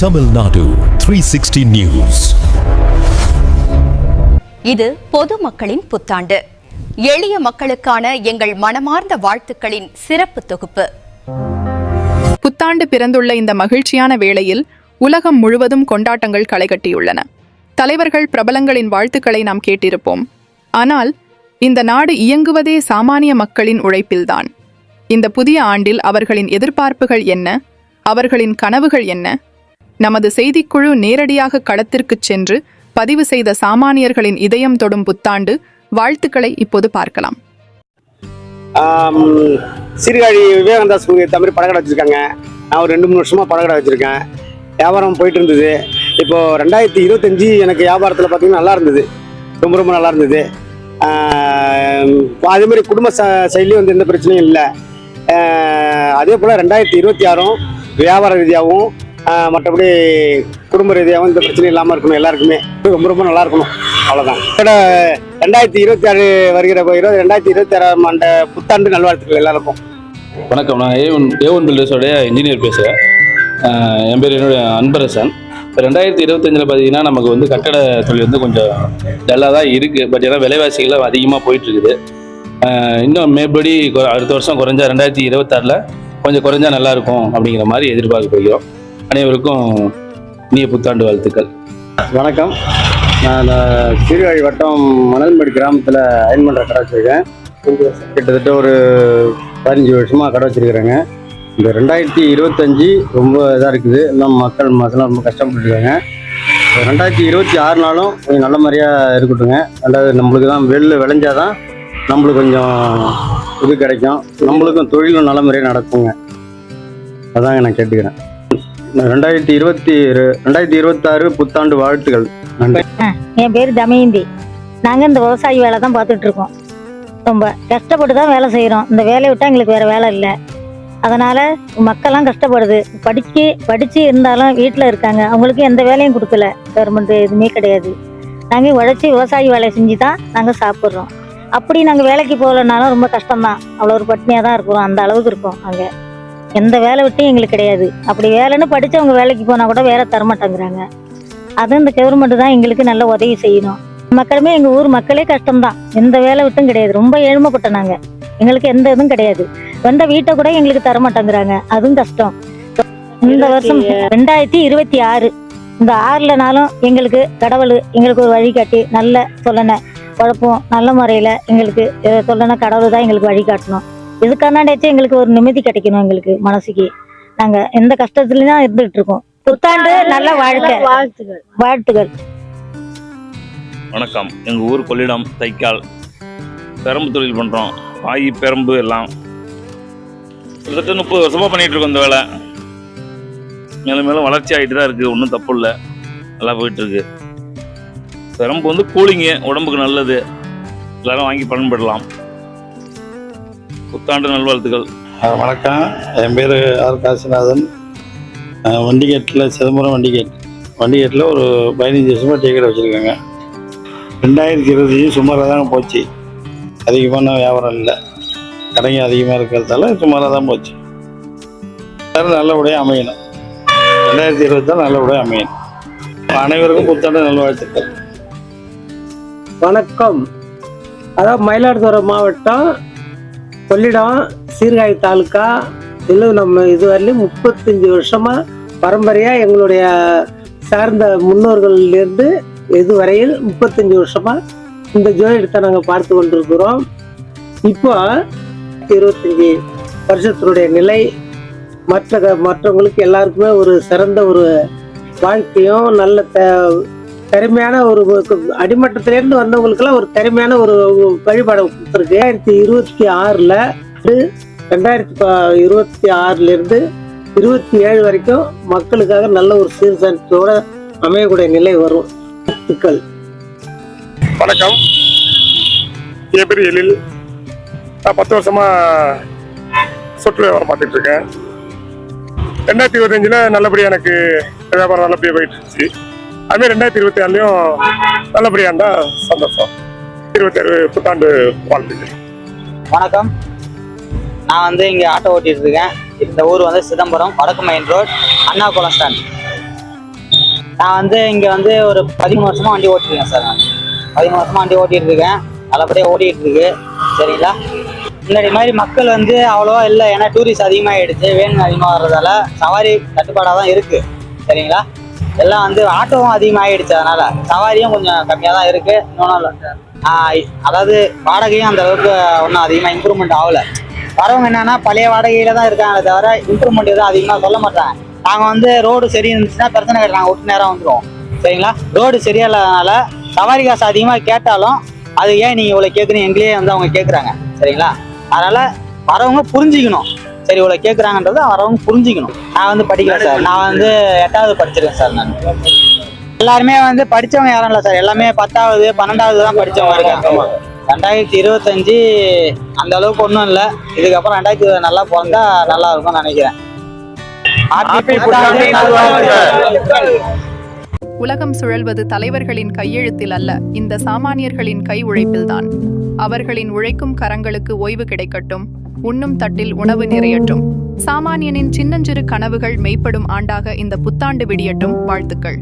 Tamil Nadu 360 News. இது பொதுமக்களின் புத்தாண்டு. எளிய மக்களுக்கான எங்கள் மனமார்ந்த வாழ்த்துக்களின் சிறப்பு தொகுப்பு. புத்தாண்டு பிறந்துள்ள இந்த மகிழ்ச்சியான வேளையில் உலகம் முழுவதும் கொண்டாட்டங்கள் களைகட்டியுள்ளன. தலைவர்கள் பிரபலங்களின் வாழ்த்துக்களை நாம் கேட்டிருப்போம். ஆனால் இந்த நாடு இயங்குவதே சாமானிய மக்களின் உழைப்பில்தான். இந்த புதிய ஆண்டில் அவர்களின் எதிர்பார்ப்புகள் என்ன? அவர்களின் கனவுகள் என்ன? நமது செய்திக்குழு நேரடியாக களத்திற்குச் சென்று பதிவு செய்த சாமானியர்களின் இதயம் தொடும் புத்தாண்டு வாழ்த்துக்களை இப்போது பார்க்கலாம். ஆம், சீர்காழி விவேகானந்தாஸ் தமிழ் மாதிரி படக்கடை வச்சுருக்காங்க. நான் ஒரு ரெண்டு மூணு வருஷமாக படகடை வச்சுருக்கேன். வியாபாரம் போயிட்டு இருந்தது. இப்போது ரெண்டாயிரத்தி இருபத்தஞ்சி எனக்கு வியாபாரத்தில் பார்த்திங்கன்னா நல்லா இருந்தது. ரொம்ப ரொம்ப நல்லா இருந்தது. அதேமாதிரி அதே மாதிரி குடும்ப ச சைட்லேயும் வந்து எந்த பிரச்சனையும் இல்லை. அதே போல் ரெண்டாயிரத்தி இருபத்தி ஆறும் வியாபார ரீதியாகவும் மற்றபடி குடும்ப ரீதியாகவும் இந்த பிரச்சனை இல்லாமல் இருக்கணும் எல்லாருக்குமே. ரொம்ப ரொம்ப நல்லா இருக்கணும். அவ்வளோதான் இதோட ரெண்டாயிரத்தி இருபத்தி ஆறு வருகிற இருபது ரெண்டாயிரத்தி இருபத்தி ஆறாம் ஆண்டு புத்தாண்டு நல்வாழ்த்துக்கள் எல்லாருக்கும். வணக்கம். நான் ஏ ஒன் ஏ ஒன் பில்டர்ஸோடைய இன்ஜினியர் பேசுகிறேன் என் பேர் என்னுடைய அன்பரசன். இப்போ ரெண்டாயிரத்தி இருபத்தஞ்சில் பார்த்தீங்கன்னா நமக்கு வந்து கட்டட தொழில் வந்து கொஞ்சம் டல்லாக தான் இருக்குது பட் ஏன்னா விலைவாசிகள் அதிகமாக போயிட்டுருக்குது. இன்னும் மேற்படி அடுத்த வருஷம் குறைஞ்சா ரெண்டாயிரத்தி இருபத்தாறில் கொஞ்சம் குறைஞ்சா நல்லாயிருக்கும் அப்படிங்கிற மாதிரி எதிர்பார்க்கப்படுகிறோம். அனைவருக்கும் இனிய புத்தாண்டு வாழ்த்துக்கள். வணக்கம். நான் சீர்காழி வட்டம் மணல்மேடு கிராமத்தில் அயன் பண்ணுற கடை வச்சுருக்கேன். கிட்டத்தட்ட ஒரு பதினஞ்சு வருஷமாக கடை வச்சுருக்கிறேங்க. இந்த ரெண்டாயிரத்தி இருபத்தஞ்சி ரொம்ப இதாக இருக்குது. எல்லாம் மக்கள் மசலாம் ரொம்ப கஷ்டப்பட்டுருக்காங்க ரெண்டாயிரத்தி இருபத்தி ஆறு நாளும் கொஞ்சம் நல்ல மாதிரியாக இருக்கட்டுங்க ரெண்டாவது நம்மளுக்கு தான் வெளில விளைஞ்சாதான் நம்மளுக்கு கொஞ்சம் இது கிடைக்கும். நம்மளுக்கும் தொழிலும் நல்ல முறையாக நடக்குங்க. அதாங்க நான் கேட்டுக்கிறேன். ரெண்டாயிரத்தி இருபத்தி ரெண்டாயிரத்தி இருபத்தாறு புத்தாண்டு வாழ்த்துகள் நன்றி. என் பேர் தமயந்தி நாங்கள் இந்த விவசாய வேலை தான் பார்த்துட்டு இருக்கோம் ரொம்ப கஷ்டப்பட்டு தான் வேலை செய்கிறோம் இந்த வேலையை விட்டால் எங்களுக்கு வேறு வேலை இல்லை. அதனால் மக்கள்லாம் கஷ்டப்படுது. படிக்க படித்து இருந்தாலும் வீட்டில் இருக்காங்க. அவங்களுக்கு எந்த வேலையும் கொடுக்கல. கவர்மெண்ட் எதுவுமே கிடையாது. நாங்கள் உழைச்சி விவசாய வேலையை செஞ்சு தான் நாங்கள் சாப்பிட்றோம். அப்படி நாங்கள் வேலைக்கு போகலனாலும் ரொம்ப கஷ்டம்தான். அவ்வளோ ஒரு பட்னியாக தான் இருக்கிறோம். அந்த அளவுக்கு இருக்கோம் அங்கே. எந்த வேலை விட்டும் எங்களுக்கு கிடையாது. அப்படி வேலைன்னு படித்து அவங்க வேலைக்கு போனால் கூட வேலை தரமாட்டேங்கிறாங்க. அது இந்த கவர்மெண்ட் தான் எங்களுக்கு நல்ல உதவி செய்யணும். மக்களுமே எங்க ஊர் மக்களே கஷ்டம்தான். எந்த வேலை விட்டும் கிடையாது. ரொம்ப ஏழ்மைப்பட்டோம் நாங்க எங்களுக்கு எந்த இதுவும் கிடையாது. வந்த வீட்டை கூட எங்களுக்கு தர மாட்டேங்கிறாங்க அதுவும் கஷ்டம். இந்த வருஷம் ரெண்டாயிரத்தி இருபத்தி ஆறு. இந்த ஆறுலனாலும் எங்களுக்கு கடவுள் எங்களுக்கு ஒரு வழிகாட்டி நல்ல சொல்லன குழப்பம் நல்ல முறையில எங்களுக்கு அஹ், சொல்லன கடவுள் தான் எங்களுக்கு வழிகாட்டணும் இதுக்காண்டாச்சும் எங்களுக்கு ஒரு நிம்மதி கிடைக்கணும் எங்களுக்கு மனசுக்கு. நாங்க எந்த கஷ்டத்துலயும் தான் இருந்துகிட்டு இருக்கோம். புத்தாண்டு நல்ல வாழ்க்கை. வாழ்த்துகள் வாழ்த்துகள் வணக்கம். எங்கள் ஊர் கொள்ளிடம் தைக்கால். பெரம்பு தொழில் பண்ணுறோம் வாயி பெரம்பு எல்லாம். கிட்டத்தட்ட முப்பது வருஷமாக பண்ணிகிட்டு இருக்கோம் இந்த வேலை. மேலும் மேலும் வளர்ச்சி ஆகிட்டு தான் இருக்குது ஒன்றும் தப்பு இல்லை. நல்லா போயிட்டுருக்கு பெரம்பு வந்து கூலிங்கு உடம்புக்கு நல்லது. எல்லாரும் வாங்கி பயன்படலாம் புத்தாண்டு நல்வாழ்த்துக்கள். வணக்கம். என் பேர் ஆர். காசிநாதன். வண்டிகேட்டில் சிதம்பரம் வண்டிகேட் வண்டிகேட்டில் ஒரு பதினஞ்சு வருஷமாக டீ கடை வச்சுருக்காங்க. ரெண்டாயிரத்தி இருபத்தஞ்சி சுமாராக தான் போச்சு. அதிகமான வியாபாரம் இல்லை. கடைங்க அதிகமாக இருக்கிறதால சுமாராக தான் போச்சு. எல்லாரும் நல்லபடியாக அமையணும். ரெண்டாயிரத்தி இருபத்தாறு நல்லபடியாக அமையணும். அனைவருக்கும் புத்தாண்டு நல்வாழ்த்துக்கள். வணக்கம். அதாவது மயிலாடுதுறை மாவட்டம் கொள்ளிடம் சீர்காழி தாலுக்கா இதில் நம்ம இதுவரையிலும் முப்பத்தஞ்சு வருஷமா பரம்பரையாக எங்களுடைய சார்ந்த முன்னோர்கள்லேருந்து இதுவரையில் முப்பத்தஞ்சு வருஷமா இந்த ஜோதிடத்தை நாங்கள் பார்த்து கொண்டிருக்கிறோம். இப்போ இருபத்தஞ்சி வருஷத்தினுடைய நிலை மற்ற மற்றவங்களுக்கு எல்லாருக்குமே ஒரு சிறந்த ஒரு வாழ்க்கையும் நல்ல த திறமையான ஒரு அடிமட்டத்திலேருந்து வந்தவங்களுக்கெல்லாம் ஒரு திறமையான ஒரு வழிபாடு கொடுத்துருக்கு. ரெண்டாயிரத்தி இருபத்தி ஆறில் ரெண்டாயிரத்தி இருபத்தி ஆறுலேருந்து இருபத்தி ஏழு வரைக்கும் மக்களுக்காக நல்ல ஒரு சீர்திருத்தத்தோட அமையக்கூடிய நிலை வரும். வாழ்த்துக்கள் வணக்கம். என் பேர் எழில். நான் பத்து வருஷமா சுற்றுலா வியாபாரம் பார்த்துட்டு இருக்கேன். ரெண்டாயிரத்தி இருபத்தஞ்சில் நல்லபடியாக எனக்கு வியாபாரம் நல்லபடியாக போயிட்டு இருந்துச்சு. அதுமாதிரி ரெண்டாயிரத்தி இருபத்தி ஆறுலையும் நல்லபடியாக இருந்தால் சந்தோஷம். இருபத்தாறு புத்தாண்டு வாழ்த்துக்கள். வணக்கம். நான் வந்து இங்கே ஆட்டோ ஓட்டிட்டு இருக்கேன். இந்த ஊர் வந்து சிதம்பரம் வடக்கு மெயின் ரோட் அண்ணா குளம் ஸ்டாண்ட் நான் வந்து இங்கே வந்து ஒரு பதிமூணு வருஷமா வண்டி ஓட்டிருக்கேன் சார் நான். பதிமூணு வருஷமா வண்டி ஓட்டிட்டு இருக்கேன். நல்லபடியாக ஓடிட்டு இருக்கு. சரிங்களா? முன்னாடி மாதிரி மக்கள் வந்து அவ்வளோவா இல்லை. ஏன்னா டூரிஸ்ட் அதிகமாகிடுச்சு வேன் அதிகமாக வர்றதால சவாரி தட்டுப்பாடாக தான் இருக்குது சரிங்களா? எல்லாம் வந்து ஆட்டோவும் அதிகமாகிடுச்சு அதனால சவாரியும் கொஞ்சம் கம்மியாக தான் இருக்கு. இன்னொன்று அதாவது வாடகையும் அந்த அளவுக்கு ஒன்றும் அதிகமாக இம்ப்ரூவ்மெண்ட் ஆகல. வரவங்க என்னன்னா பழைய வாடகையில தான் இருக்காங்களே தவிர இம்ப்ரூவ்மெண்ட் எதுவும் அதிகமாக சொல்ல மாட்டாங்க. நாங்கள் வந்து ரோடு சரி இருந்துச்சுன்னா பிரச்சனை கிடையாது. நாங்கள் விட்டு நேரம் வந்துடுவோம் சரிங்களா? ரோடு சரியா இல்லாதனால சவாரி காசு அதிகமாக கேட்டாலும் அது ஏன் நீங்கள் இவ்வளோ கேட்குறீங்க எங்களையே வந்து அவங்க கேட்குறாங்க சரிங்களா? அதனால் வரவங்க புரிஞ்சுக்கணும். சரி இவ்வளோ கேட்குறாங்கன்றத வரவங்க புரிஞ்சுக்கணும். நான் வந்து படிக்கல சார். நான் வந்து எட்டாவது படிச்சிருக்கேன் சார் நான். எல்லாருமே வந்து படிச்சவங்க யாரும் இல்லை சார். எல்லாமே பத்தாவது பன்னெண்டாவது தான் படிச்சவங்க இருக்காங்க. ரெண்டாயிரத்தி இருபத்தஞ்சு அந்த அளவுக்கு ஒன்றும் இல்லை. இதுக்கப்புறம் ரெண்டாயிரத்தி இருபது நல்லா பிறந்தா நல்லா இருக்கும்னு நினைக்கிறேன். உலகம் சுழல்வது தலைவர்களின் கையெழுத்தில் அல்ல இந்த சாமானியர்களின் கை உழைப்பில்தான். அவர்களின் உழைக்கும் கரங்களுக்கு ஓய்வு கிடைக்கட்டும். உண்ணும் தட்டில் உணவு நிறையட்டும். சாமானியனின் சின்னஞ்சிறு கனவுகள் மெய்ப்படும் ஆண்டாக இந்த புத்தாண்டு விடியட்டும். வாழ்த்துக்கள்.